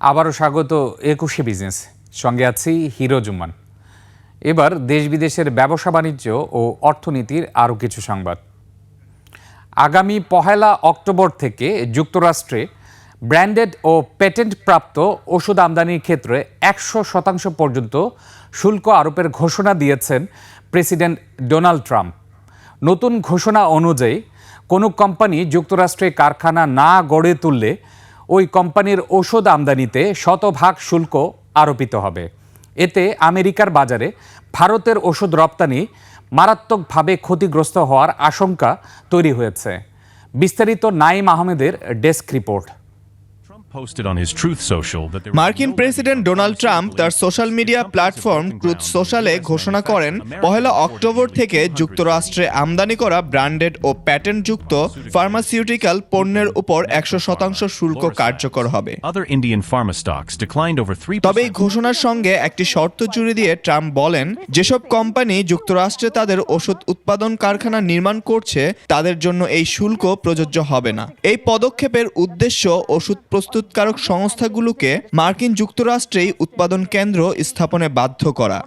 আবারও স্বাগত একুশে বিজনেস। সঙ্গে আছি হিরো জুম্মান। এবার দেশ বিদেশের ব্যবসা বাণিজ্য ও অর্থনীতির আরও কিছু সংবাদ। আগামী পহেলা অক্টোবর থেকে যুক্তরাষ্ট্রে ব্র্যান্ডেড ও পেটেন্ট প্রাপ্ত ওষুধ আমদানির ক্ষেত্রে একশো শতাংশ পর্যন্ত শুল্ক আরোপের ঘোষণা দিয়েছেন প্রেসিডেন্ট ডোনাল্ড ট্রাম্প। নতুন ঘোষণা অনুযায়ী কোনো কোম্পানি যুক্তরাষ্ট্রে কারখানা না গড়ে তুললে ওই কোম্পানির ওষুধ আমদানিতে শতভাগ শুল্ক আরোপিত হবে। এতে আমেরিকার বাজারে ভারতের ওষুধ রপ্তানি মারাত্মকভাবে ক্ষতিগ্রস্ত হওয়ার আশঙ্কা তৈরি হয়েছে। বিস্তারিত নাইম আহমেদের ডেস্ক রিপোর্ট। মার্কিন প্রেসিডেন্ট ডোনাল্ড ট্রাম্প তার সোশ্যাল মিডিয়া প্ল্যাটফর্ম ট্রুথ সোশ্যালে ঘোষণা করেন পহেলা অক্টোবর থেকে যুক্তরাষ্ট্রে আমদানি করা ব্র্যান্ডেড ও প্যাটেন্টযুক্ত ফার্মাসিউটিক্যাল পণ্যের উপর একশো শতাংশ শুল্ক কার্যকর হবে। Other Indian pharma stocks declined over 3% তবে এই ঘোষণার সঙ্গে একটি শর্ত জুড়ে দিয়ে ট্রাম্প বলেন যেসব কোম্পানি যুক্তরাষ্ট্রে তাদের ওষুধ উৎপাদন কারখানা নির্মাণ করছে তাদের জন্য এই শুল্ক প্রযোজ্য হবে না। এই পদক্ষেপের উদ্দেশ্য ওষুধ প্রস্তুতকারক সংস্থাগুলোকে মার্কিন যুক্তরাষ্ট্রেই উৎপাদন কেন্দ্র স্থাপনে বাধ্য করা।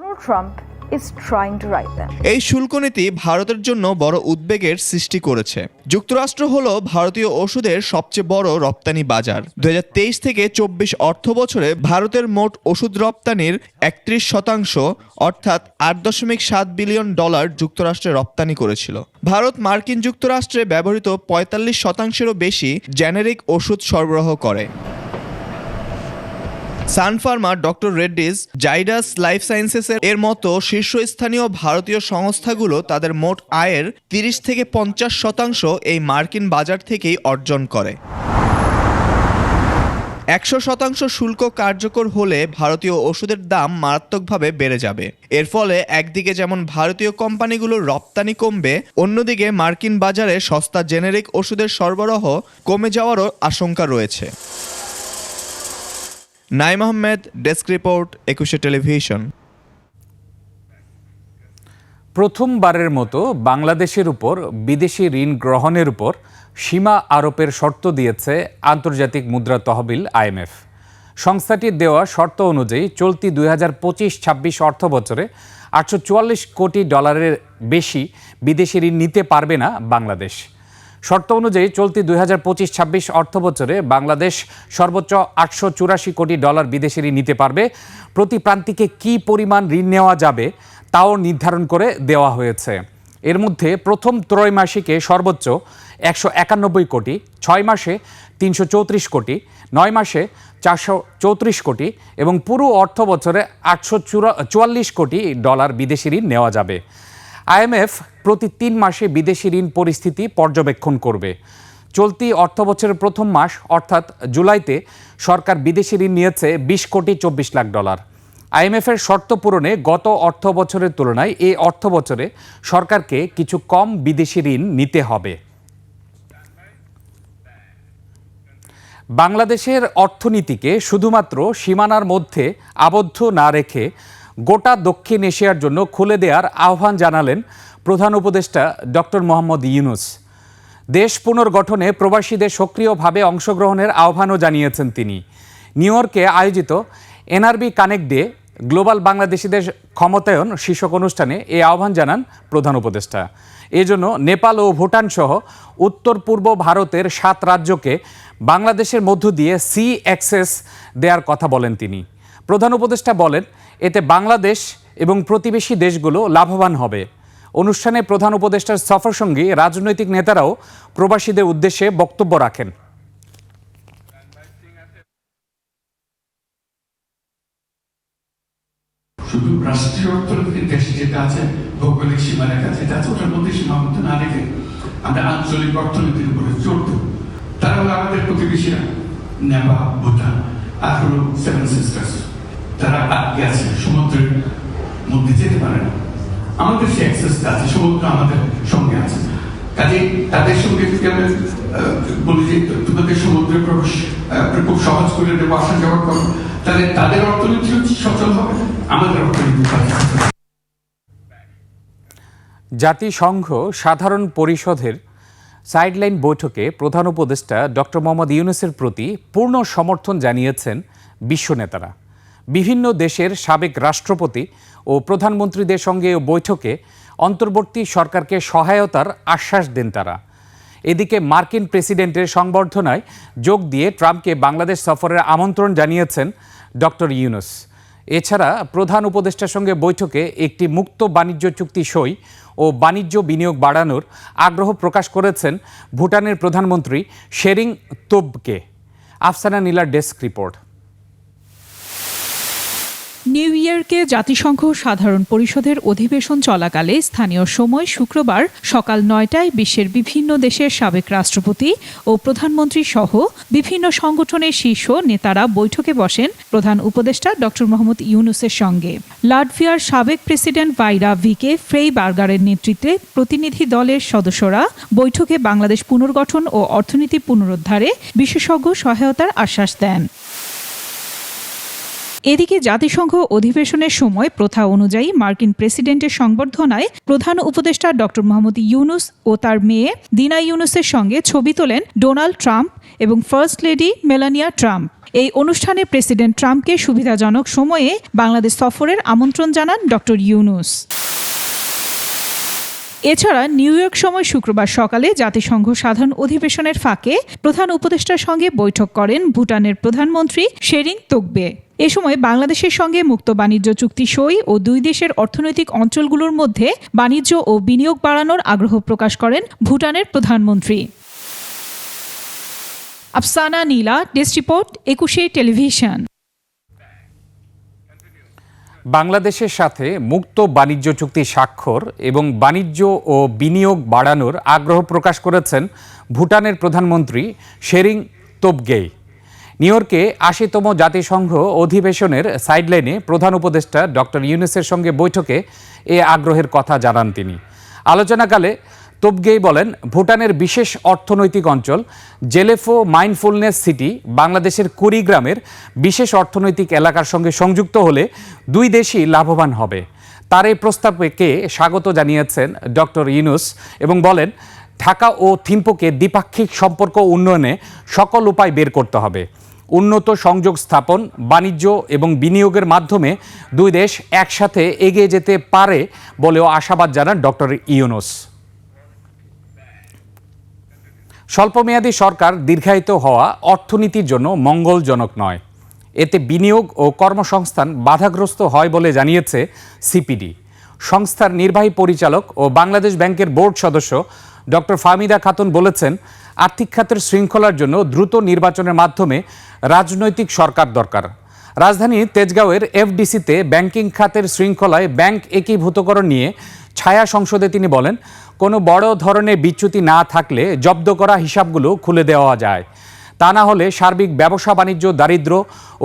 Is trying to write them. এই শুল্ক নীতি ভারতের জন্য বড় উদ্বেগের সৃষ্টি করেছে। যুক্তরাষ্ট্র হল ভারতীয় ওষুধের সবচেয়ে বড় রপ্তানি বাজার। দু হাজার তেইশ থেকে চব্বিশ অর্থ বছরে ভারতের মোট ওষুধ রপ্তানির একত্রিশ শতাংশ, অর্থাৎ আট দশমিক সাত বিলিয়ন ডলার যুক্তরাষ্ট্রে রপ্তানি করেছিল। ভারত মার্কিন যুক্তরাষ্ট্রে ব্যবহৃত পঁয়তাল্লিশ শতাংশেরও বেশি জেনেরিক ওষুধ সরবরাহ করে। সানফার্মা ডক্টর রেড্ডিস, জাইডাস লাইফ সায়েন্সেসের এর মতো শীর্ষস্থানীয় ভারতীয় সংস্থাগুলো তাদের মোট আয়ের তিরিশ থেকে পঞ্চাশ শতাংশ এই মার্কিন বাজার থেকেই অর্জন করে। একশো শতাংশ শুল্ক কার্যকর হলে ভারতীয় ওষুধের দাম মারাত্মকভাবে বেড়ে যাবে। এর ফলে একদিকে যেমন ভারতীয় কোম্পানিগুলোর রপ্তানি কমবে, অন্যদিকে মার্কিন বাজারে সস্তা জেনেরিক ওষুধের সরবরাহ কমে যাওয়ারও আশঙ্কা রয়েছে। Naim Ahmed, desk report, Ekushey television. প্রথমবারের মতো বাংলাদেশের উপর, বিদেশি ঋণ গ্রহণের উপর সীমা আরোপের শর্ত দিয়েছে আন্তর্জাতিক মুদ্রা তহবিল আইএমএফ। সংস্থাটির দেওয়া শর্ত অনুযায়ী চলতি দুই হাজার পঁচিশ ছাব্বিশ অর্থ বছরে আটশো চুয়াল্লিশ কোটি ডলারের বেশি বিদেশি ঋণ নিতে পারবে না বাংলাদেশ। শর্ত অনুযায়ী চলতি দুই হাজার পঁচিশ ছাব্বিশ অর্থ বছরে বাংলাদেশ সর্বোচ্চ আটশো চুরাশি কোটি ডলার বিদেশি ঋণ নিতে পারবে। প্রতি প্রান্তিকে কী পরিমাণ ঋণ নেওয়া যাবে তাও নির্ধারণ করে দেওয়া হয়েছে। এর মধ্যে প্রথম ত্রৈমাসিকে সর্বোচ্চ একশো একানব্বই কোটি, ছয় মাসে তিনশো চৌত্রিশ কোটি, নয় মাসে চারশো চৌত্রিশ কোটি এবং পুরো অর্থ বছরে আটশো চুয়াল্লিশ কোটি ডলার বিদেশি ঋণ নেওয়া যাবে। আইএমএফ প্রতি তিন মাসে বিদেশি ঋণ পরিস্থিতি পর্যবেক্ষণ করবে। চলতি অর্থ বছরের প্রথম মাস, অর্থাৎ জুলাইতে, সরকার বিদেশি ঋণ নিয়েছে বিশ কোটি চব্বিশ লাখ ডলার। আইএমএফের শর্ত পূরণে গত অর্থ বছরের তুলনায় এই অর্থ বছরে সরকারকে কিছু কম বিদেশি ঋণ নিতে হবে। বাংলাদেশের অর্থনীতিকে শুধুমাত্র সীমানার মধ্যে আবদ্ধ না রেখে গোটা দক্ষিণ এশিয়ার জন্য খুলে দেওয়ার আহ্বান জানালেন প্রধান উপদেষ্টা ডক্টর মোহাম্মদ ইউনুস। দেশ পুনর্গঠনে প্রবাসীদের সক্রিয়ভাবে অংশগ্রহণের আহ্বানও জানিয়েছেন তিনি। নিউ ইয়র্কে আয়োজিত এনআরবি কানেক্ট ডে গ্লোবাল বাংলাদেশিদের ক্ষমতায়ন শীর্ষক অনুষ্ঠানে এই আহ্বান জানান প্রধান উপদেষ্টা। এজন্য নেপাল ও ভুটান সহ উত্তর পূর্ব ভারতের সাত রাজ্যকে বাংলাদেশের মধ্য দিয়ে সি অ্যাক্সেস দেওয়ার কথা বলেন তিনি। প্রধান উপদেষ্টা বলেন এতে বাংলাদেশ এবং প্রতিবেশী দেশগুলো লাভবান হবে। অনুষ্ঠানে প্রধান উপদেষ্টার সফর সঙ্গী রাজনৈতিক নেতারাও প্রবাসীদের উদ্দেশ্যে বক্তব্য রাখেন। শুধু দেশে যেটা আছে, ভৌগোলিক ওটার মধ্যে সীমাবদ্ধ না রেখে আমরা আঞ্চলিক অর্থনীতির উপরে চলত তারা হলো আমাদের প্রতিবেশীরা। নেপাল ভুটান, আর হলো সেভেন সিস্টার্স তারা আটকে আছে, সমুদ্রের মধ্যে যেতে পারে না। আমাদের সে অ্যাক্সেসটা আছে, সমুদ্র আমাদের সঙ্গে আছে। কাজে তাদের সঙ্গে যদি আমরা বলি যে তোমাদের সমুদ্রে প্রবেশ খুব সহজ করে দেবো, আসা যাওয়া করো, তাহলে তাদের অর্থনীতি হচ্ছে সচল হবে, আমাদের অর্থনীতি জাতিসংঘ সাধারণ পরিষদের সাইডলাইন বৈঠকে প্রধান উপদেষ্টা ডক্টর মোহাম্মদ ইউনুসের প্রতি পূর্ণ সমর্থন জানিয়েছেন বিশ্ব নেতারা। বিভিন্ন দেশের সাবেক রাষ্ট্রপতি ও প্রধানমন্ত্রীদের সঙ্গে বৈঠকে অন্তর্বর্তী সরকারকে সহায়তার আশ্বাস দেন তারা। এদিকে মার্কিন প্রেসিডেন্টের সংবর্ধনায় যোগ দিয়ে ট্রাম্পকে বাংলাদেশ সফরের আমন্ত্রণ জানিয়েছেন ডক্টর ইউনুস। এছাড়া প্রধান উপদেষ্টার সঙ্গে বৈঠকে একটি মুক্ত বাণিজ্য চুক্তি সই ও বাণিজ্য বিনিয়োগ বাড়ানোর আগ্রহ প্রকাশ করেছেন ভুটানের প্রধানমন্ত্রী শেরিং তোবকে। আফসানা নীলার ডেস্ক রিপোর্ট। নিউ ইয়র্কে জাতিসংঘ সাধারণ পরিষদের অধিবেশন চলাকালে স্থানীয় সময় শুক্রবার সকাল নয়টায় বিশ্বের বিভিন্ন দেশের সাবেক রাষ্ট্রপতি ও প্রধানমন্ত্রী সহ বিভিন্ন সংগঠনের শীর্ষ নেতারা বৈঠকে বসেন প্রধান উপদেষ্টা ড মোহাম্মদ ইউনুসের সঙ্গে। লাটভিয়ার সাবেক প্রেসিডেন্ট ভাইরা ভিকে ফ্রেই বার্গারের নেতৃত্বে প্রতিনিধি দলের সদস্যরা বৈঠকে বাংলাদেশ পুনর্গঠন ও অর্থনীতি পুনরুদ্ধারে বিশেষজ্ঞ সহায়তার আশ্বাস দেন। এদিকে জাতিসংঘ অধিবেশনের সময় প্রথা অনুযায়ী মার্কিন প্রেসিডেন্টের সংবর্ধনায় প্রধান উপদেষ্টা ডক্টর মোহাম্মদ ইউনুস ও তার মেয়ে দিনা ইউনুসের সঙ্গে ছবি তোলেন ডোনাল্ড ট্রাম্প এবং ফার্স্ট লেডি মেলানিয়া ট্রাম্প। এই অনুষ্ঠানে প্রেসিডেন্ট ট্রাম্পকে সুবিধাজনক সময়ে বাংলাদেশ সফরের আমন্ত্রণ জানান ডক্টর ইউনুস। এছাড়া নিউ ইয়র্ক সময় শুক্রবার সকালে জাতিসংঘ সাধারণ অধিবেশনের ফাঁকে প্রধান উপদেষ্টার সঙ্গে বৈঠক করেন ভুটানের প্রধানমন্ত্রী শেরিং তোকবে এ সময় বাংলাদেশের সঙ্গে মুক্ত বাণিজ্য চুক্তি সই ও দুই দেশের অর্থনৈতিক অঞ্চলগুলোর মধ্যে বাণিজ্য ও বিনিয়োগ বাড়ানোর আগ্রহ প্রকাশ করেন ভুটানের প্রধানমন্ত্রী। Afsana Nila, desk report, Ekushey television. বাংলাদেশের সাথে মুক্ত বাণিজ্য চুক্তি স্বাক্ষর এবং বাণিজ্য ও বিনিয়োগ বাড়ানোর আগ্রহ প্রকাশ করেছেন ভুটানের প্রধানমন্ত্রী শেরিং তোবগেই। নিউ ইয়র্কে আশিতম জাতিসংঘ অধিবেশনের সাইডলাইনে প্রধান উপদেষ্টা ডক্টর ইউনুসের সঙ্গে বৈঠকে এ আগ্রহের কথা জানান তিনি। আলোচনাকালে তোবগেই বলেন, ভুটানের বিশেষ অর্থনৈতিক অঞ্চল জেলেফো মাইন্ডফুলনেস সিটি বাংলাদেশের কুড়িগ্রামের বিশেষ অর্থনৈতিক এলাকার সঙ্গে সংযুক্ত হলে দুই দেশই লাভবান হবে। তার এই প্রস্তাবকে স্বাগত জানিয়েছেন ডক্টর ইউনুস এবং বলেন, ঢাকা ও থিম্পোকে দ্বিপাক্ষিক সম্পর্ক উন্নয়নে সকল উপায় বের করতে হবে। উন্নত সংযোগ স্থাপন, বাণিজ্য এবং বিনিয়োগের মাধ্যমে দুই দেশ একসাথে এগিয়ে যেতে পারে বলেও আশাবাদ জানান ডক্টর ইউনুস। স্বল্পমেয়াদী সরকার দীর্ঘায়িত হওয়া অর্থনীতির জন্য মঙ্গলজনক নয়। এতে বিনিয়োগ ও কর্মসংস্থান বাধাগ্রস্ত হয় বলে জানিয়েছে সিপিডি। সংস্থার নির্বাহী পরিচালক ও বাংলাদেশ ব্যাংকের বোর্ড সদস্য ডক্টর ফাহমিদা খাতুন বলেছেন, আর্থিক খাতের শৃঙ্খলার জন্য দ্রুত নির্বাচনের মাধ্যমে রাজনৈতিক সরকার দরকার। রাজধানীর তেজগাঁওয়ের এফডিসিতে ব্যাংকিং খাতের শৃঙ্খলায় ব্যাংক একীভূতকরণ নিয়ে ছায়া সংসদে তিনি বলেন কোনো বড় ধরনের বিচ্যুতি না থাকলে জব্দ করা হিসাবগুলো খুলে দেওয়া যায়। তা না হলে সার্বিক ব্যবসা বাণিজ্য দারিদ্র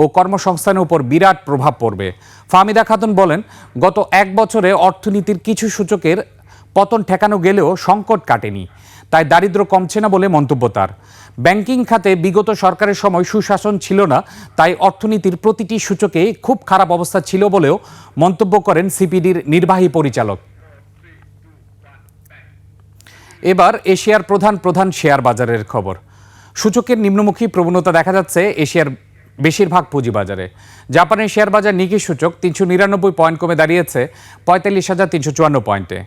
ও কর্মসংস্থানের উপর বিরাট প্রভাব পড়বে। ফাহমিদা খাতুন বলেন, গত এক বছরে অর্থনীতির কিছু সূচকের পতন ঠেকানো গেলেও সংকট কাটেনি। তাই দারিদ্র কমছে না বলে মন্তব্য তার। ব্যাংকিং খাতে বিগত সরকারের সময় সুশাসন ছিল না, তাই অর্থনীতির প্রতিটি সূচকে খুব খারাপ অবস্থা ছিল বলেও মন্তব্য করেন সিপিডির নির্বাহী পরিচালক। এবার এশিয়ার প্রধান প্রধান শেয়ার বাজারের খবর। সূচকের নিম্নমুখী প্রবণতা দেখা যাচ্ছে এশিয়ার বেশিরভাগ পুঁজিবাজারে। জাপানের শেয়ার বাজার নিকি সূচক তিনশো নিরানব্বই পয়েন্ট কমে দাঁড়িয়েছে, পঁয়তাল্লিশ হাজার তিনশো চুয়ান্ন পয়েন্টে।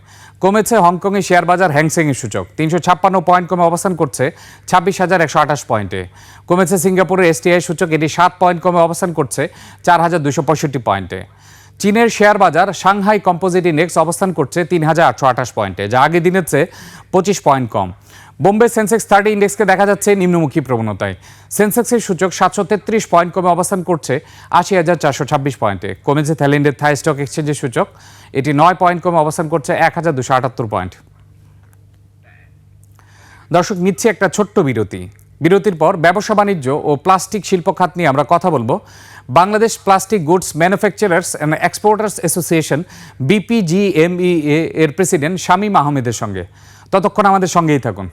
কমেছে হংকংয়ের শেয়ার বাজার হ্যাংসেংয়ের সূচক, তিনশো ছাপ্পান্ন পয়েন্ট কমে অবস্থান করছে, ছাব্বিশ হাজার একশো আঠাশ পয়েন্টে। কমেছে সিঙ্গাপুরের এসটিআই সূচক, এটি সাত পয়েন্ট কমে অবস্থান করছে, চার হাজার দুশো পঁয়ষট্টি পয়েন্টে। চীনের শেয়ার বাজার সাংহাই কম্পোজিট ইন্ডেক্স অবস্থান করছে তিন হাজার আটশো আঠাশ পয়েন্টে, যা আগে দিনের চেয়ে পঁচিশ পয়েন্ট কম। বোম্বে সেন্সেক্স থার্টি ইন্ডেক্সকে দেখা যাচ্ছে নিম্নমুখী প্রবণতায়। সেন্সেক্সের সূচক সাতশো তেত্রিশ পয়েন্ট কমে অবস্থান করছে আশি হাজার চারশো ছাব্বিশ পয়েন্টে। কমেছে থাইল্যান্ডের থাই স্টক এক্সচেঞ্জের সূচক, এটি নয় পয়েন্ট কমে অবস্থান করছে এক হাজার দুশো আটাত্তর পয়েন্ট। দর্শক, নিচ্ছে একটা ছোট্ট বিরতি। বিরতির পর ব্যবসা বাণিজ্য ও প্লাস্টিক শিল্প খাত নিয়ে আমরা কথা বলব। Bangladesh plastic goods manufacturers and exporters association BPGMEA এর প্রেসিডেন্ট শামীম আহমেদের সঙ্গে। ততক্ষণ আমাদের সঙ্গেই থাকুন।